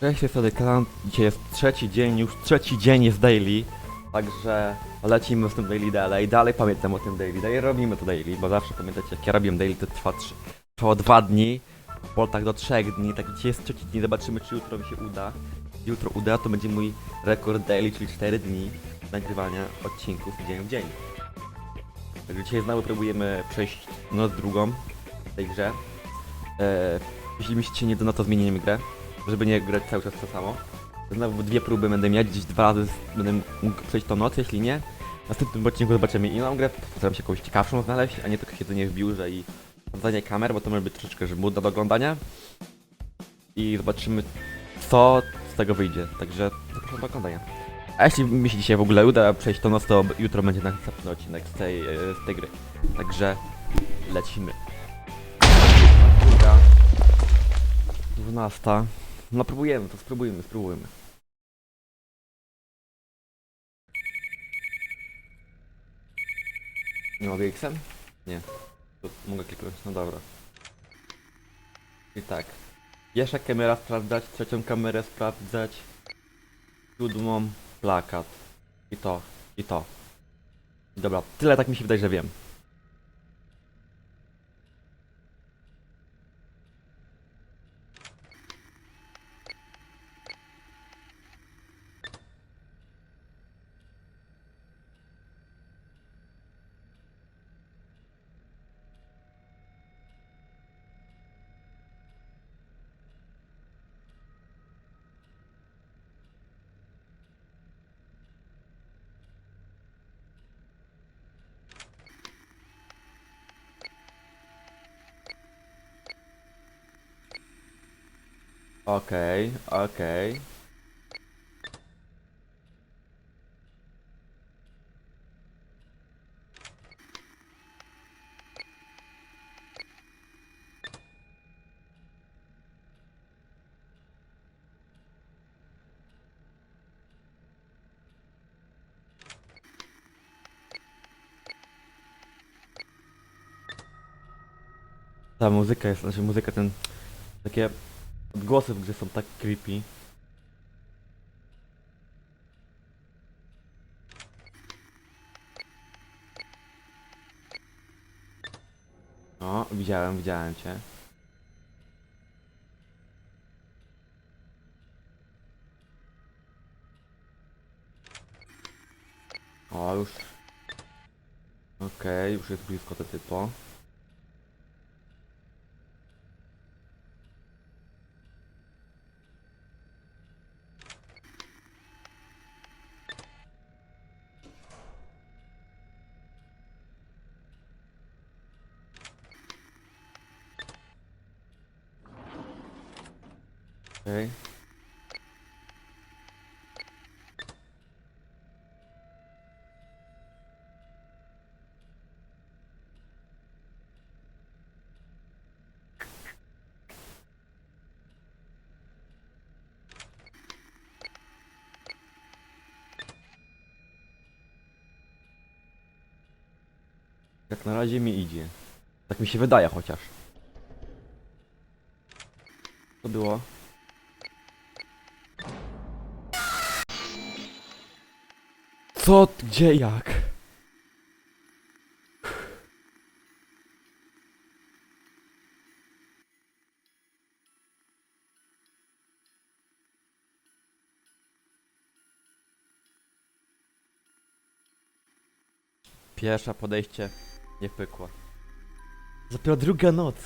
Cześć, jest Klan. Dzisiaj jest trzeci dzień, już trzeci dzień jest daily. Także lecimy z tym daily dalej. Dalej pamiętam o tym daily. Dalej robimy to daily, bo zawsze pamiętacie, jak ja robiłem daily, to trwa trzy, trwało dwa dni. Po tak do trzech dni. Tak dzisiaj jest trzeci dzień, zobaczymy czy jutro mi się uda. Jutro uda, to będzie mój rekord daily, czyli 4 dni nagrywania odcinków dzień w dzień. Dzisiaj znowu próbujemy przejść noc drugą tej grze. Eee, jeśli mi się nie da, no to zmienimy grę żeby nie grać cały czas to samo. Znowu dwie próby będę mieć, gdzieś dwa razy będę mógł przejść tą noc, jeśli nie. W następnym odcinku zobaczymy inną grę, postaram się jakąś ciekawszą znaleźć, a nie tylko siedzenie w biurze i sprawdzanie kamer, bo to może być troszeczkę żmudne do oglądania. I zobaczymy co z tego wyjdzie, także zapraszam do oglądania. A jeśli mi się dzisiaj w ogóle uda przejść tą noc, to jutro będzie następny odcinek z tej, e, z tej gry. Także lecimy. 12. No próbujemy, to spróbujmy, spróbujmy. Nie mogę X-em? Nie. To mogę kliknąć, no dobra. I tak. Pierwsza kamera sprawdzać, trzecią kamerę sprawdzać. Siódmą plakat. I to, i to. Dobra, tyle tak mi się wydaje, że wiem. Okej, okej. Ta muzyka jest, znaczy muzyka ten, takie odgłosy w grze są tak creepy. O, widziałem, widziałem cię. O, już. Okej, już jest blisko te typo. Okej. Jak na razie mi idzie. Tak mi się wydaje chociaż. To było? Co, gdzie, jak? Pierwsze podejście nie pykło. Dopiero druga noc.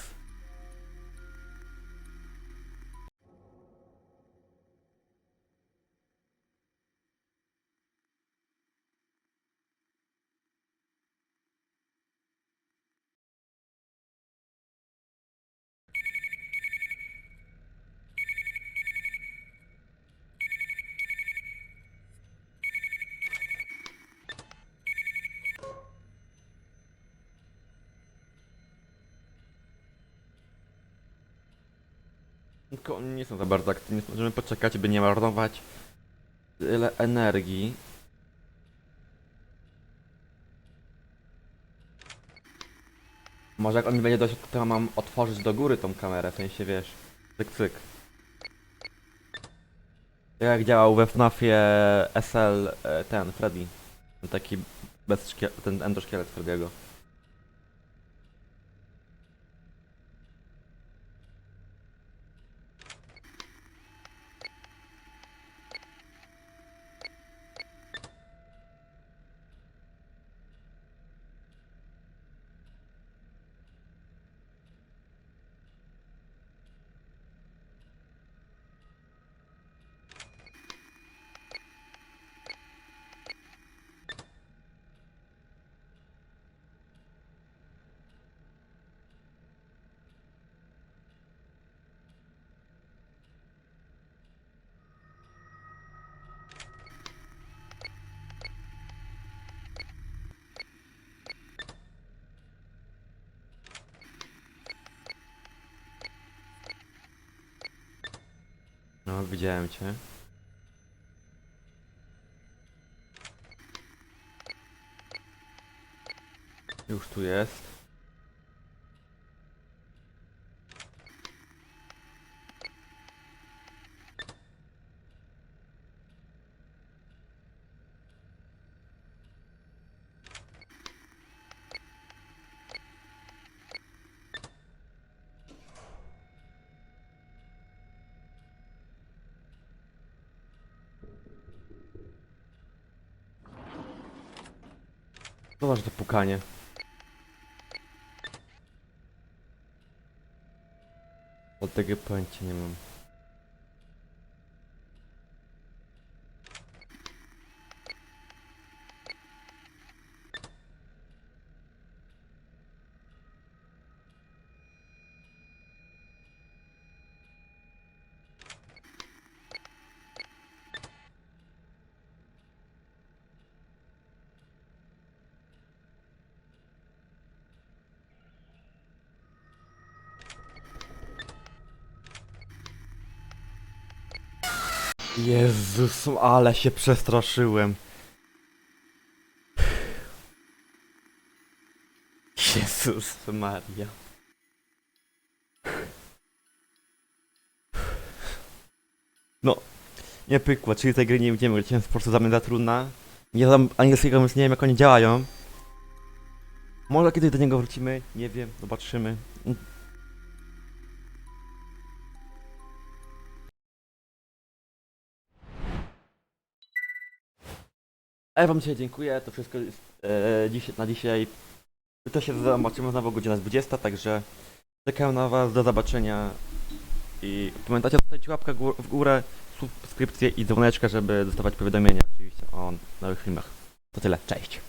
Tylko oni nie są za bardzo aktywni, możemy poczekać, by nie marnować tyle energii. Może jak on nie będzie dość, to mam otworzyć do góry tą kamerę, w sensie wiesz, cyk cyk. Tak jak działał we FNAFie SL e, ten, Freddy. Ten taki bez ten endoszkielet Freddy'ego. No, widziałem cię. Już tu jest. Zobacz to pukanie. Od tego pojęcia nie mam. Jezus, ale się przestraszyłem. Jezus Maria. No, nie pykło, czyli tej gry nie będziemy grać, jest po prostu za mnie za trudna. Nie znam angielskiego, więc nie wiem jak oni działają. Może kiedyś do niego wrócimy, nie wiem, zobaczymy. A ja wam dzisiaj dziękuję, to wszystko jest e, na dzisiaj. To się zobaczymy znowu godzina 20, także czekam na was, do zobaczenia. I pamiętajcie, zostawić łapkę w górę, subskrypcję i dzwoneczkę, żeby dostawać powiadomienia oczywiście o nowych filmach. To tyle, cześć.